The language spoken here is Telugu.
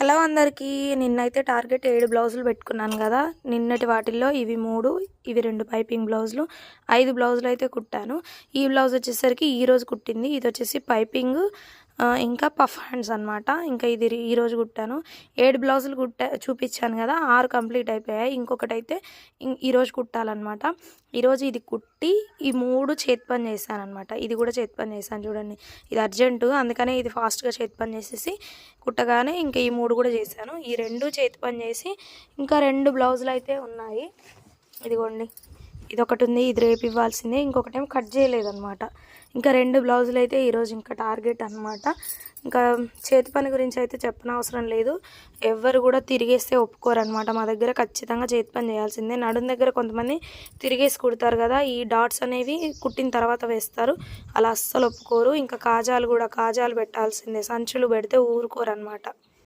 హలో అందరికీ నిన్నైతే టార్గెట్ ఏడు బ్లౌజులు పెట్టుకున్నాను కదా. నిన్నటి వాటిల్లో ఇవి మూడు ఇవి రెండు పైపింగ్ బ్లౌజులు ఐదు బ్లౌజులు అయితే కుట్టాను. ఈ బ్లౌజ్ వచ్చేసరికి ఈరోజు కుట్టింది. ఇది వచ్చేసి పైపింగ్ ఇంకా పఫ్ హ్యాండ్స్ అనమాట ఇంకా ఇది ఈరోజు కుట్టాను. ఏడు బ్లౌజులు కుట్టా చూపించాను కదా ఆరు కంప్లీట్ అయిపోయాయి. ఇంకొకటి అయితే ఈరోజు కుట్టాలన్నమాట. ఈరోజు ఇది కుట్టి ఈ మూడు చేతి పని చేశాను అనమాట ఇది కూడా చేతి పని చేశాను చూడండి. ఇది అర్జెంటు అందుకనే ఇది ఫాస్ట్గా చేతి పని చేసేసి కుట్టగానే ఇంకా ఈ మూడు కూడా చేశాను. ఈ రెండు చేతి పని చేసి ఇంకా రెండు బ్లౌజులు అయితే ఉన్నాయి. ఇదిగోండి. ఇది ఒకటి ఉంది ఇది రేపు ఇవ్వాల్సిందే. ఇంకొకటేమో కట్ చేయలేదన్నమాట. ఇంకా రెండు బ్లౌజులు అయితే ఈరోజు ఇంకా టార్గెట్ అన్నమాట. ఇంకా చేతి పని గురించి అయితే చెప్పనవసరం లేదు. ఎవ్వరు కూడా తిరిగేస్తే ఒప్పుకోరనమాట మా దగ్గర ఖచ్చితంగా చేతి పని చేయాల్సిందే. నడుం దగ్గర కొంతమంది తిరిగేసి కుడతారు కదా ఈ డాట్స్ అనేవి కుట్టిన తర్వాత వేస్తారు. అలా అస్సలు ఒప్పుకోరు. ఇంకా కాజాలు కూడా కాజాలు పెట్టాల్సిందే. సంచులు పెడితే ఊరుకోరు అనమాట